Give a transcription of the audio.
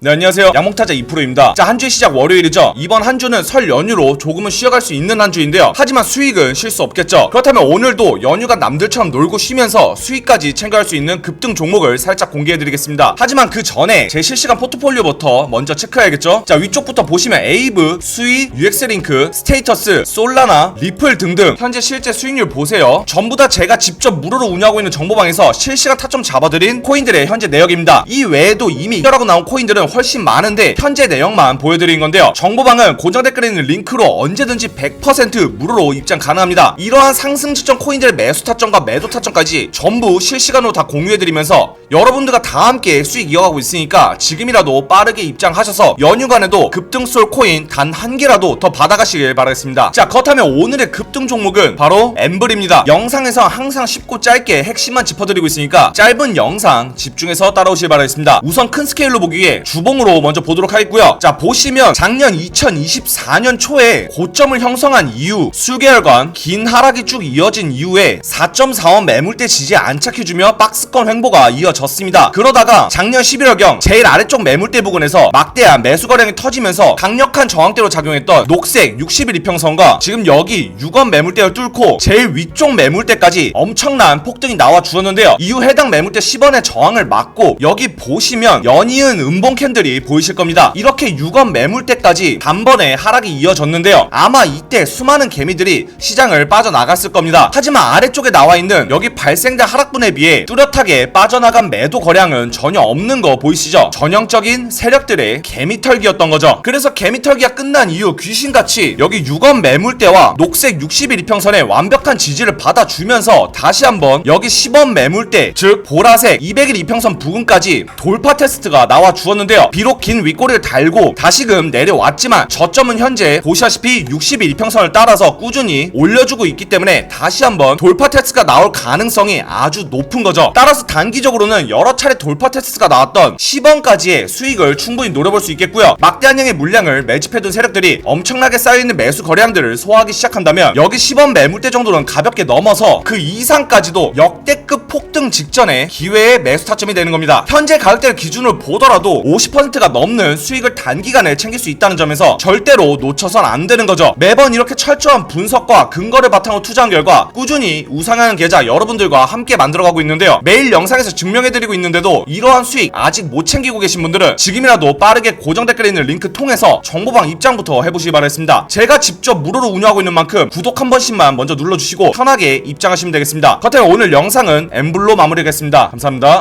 네 안녕하세요. 양몽타자 2프로입니다. 자 한 주의 시작 월요일이죠. 이번 한 주는 설 연휴로 조금은 쉬어갈 수 있는 한 주인데요. 하지만 수익은 쉴 수 없겠죠. 그렇다면 오늘도 연휴가 남들처럼 놀고 쉬면서 수익까지 챙겨갈 수 있는 급등 종목을 살짝 공개해드리겠습니다. 하지만 그 전에 제 실시간 포트폴리오부터 먼저 체크해야겠죠? 자 위쪽부터 보시면 에이브, 수익, UX링크, 스테이터스, 솔라나, 리플 등등 현재 실제 수익률 보세요. 전부 다 제가 직접 무료로 운영하고 있는 정보방에서 실시간 타점 잡아드린 코인들의 현재 내역입니다. 이 외에도 이미 이라고 나온 코인들은 훨씬 많은데 현재 내용만 보여드린 건데요. 정보방은 고정 댓글에 있는 링크로 언제든지 100% 무료로 입장 가능합니다. 이러한 상승 지점 코인들의 매수 타점과 매도 타점까지 전부 실시간으로 다 공유해드리면서 여러분들과 다 함께 수익 이어가고 있으니까 지금이라도 빠르게 입장하셔서 연휴간에도 급등솔 코인 단 한 개라도 더 받아가시길 바라겠습니다. 자 그렇다면 오늘의 급등 종목은 바로 엠블입니다. 영상에서 항상 쉽고 짧게 핵심만 짚어드리고 있으니까 짧은 영상 집중해서 따라오시길 바라겠습니다. 우선 큰 스케일로 보기 위해 주 봉으로 먼저 보도록 하겠고요. 자 보시면 작년 2024년 초에 고점을 형성한 이후 수개월간 긴 하락이 쭉 이어진 이후에 4.4원 매물대 지지에 안착해주며 박스권 횡보가 이어졌습니다. 그러다가 작년 11월경 제일 아래쪽 매물대 부근에서 막대한 매수 거량이 터지면서 강력한 저항대로 작용했던 녹색 61이평선과 지금 여기 6원 매물대를 뚫고 제일 위쪽 매물대까지 엄청난 폭등이 나와 주었는데요. 이후 해당 매물대 10원의 저항을 막고 여기 보시면 연이은 음봉 캔들이 보이실 겁니다. 이렇게 6원 매물대까지 단번에 하락이 이어졌는데요. 아마 이때 수많은 개미들이 시장을 빠져나갔을 겁니다. 하지만 아래쪽에 나와 있는 여기 발생된 하락분에 비해 뚜렷하게 빠져나간 매도 거량은 전혀 없는 거 보이시죠? 전형적인 세력들의 개미털기였던 거죠. 그래서 개미털기가 끝난 이후 귀신같이 여기 6원 매물대와 녹색 61이평선의 완벽한 지지를 받아주면서 다시 한번 여기 10원 매물대 즉 보라색 200일 이평선 부근까지 돌파 테스트가 나와 주었는데요. 비록 긴 윗꼬리를 달고 다시금 내려왔지만 저점은 현재 보시다시피 60일 이평선을 따라서 꾸준히 올려주고 있기 때문에 다시 한번 돌파 테스트가 나올 가능성이 아주 높은 거죠. 따라서 단기적으로는 여러 차례 돌파 테스트가 나왔던 10원까지의 수익을 충분히 노려볼 수 있겠고요. 막대한 양의 물량을 매집해둔 세력들이 엄청나게 쌓여있는 매수 거래량들을 소화하기 시작한다면 여기 10원 매물대 정도는 가볍게 넘어서 그 이상까지도 역대급 폭등 직전에 기회의 매수 타점이 되는 겁니다. 현재 가격대를 기준으로 보더라도 50%가 넘는 수익을 단기간에 챙길 수 있다는 점에서 절대로 놓쳐선 안 되는 거죠. 매번 이렇게 철저한 분석과 근거를 바탕으로 투자한 결과 꾸준히 우상향하는 계좌 여러분들과 함께 만들어가고 있는데요. 매일 영상에서 증명해드리고 있는데도 이러한 수익 아직 못 챙기고 계신 분들은 지금이라도 빠르게 고정 댓글에 있는 링크 통해서 정보방 입장부터 해보시기 바라겠습니다. 제가 직접 무료로 운영하고 있는 만큼 구독 한 번씩만 먼저 눌러주시고 편하게 입장하시면 되겠습니다. 그렇다면 오늘 영상은 엠블로 마무리하겠습니다. 감사합니다.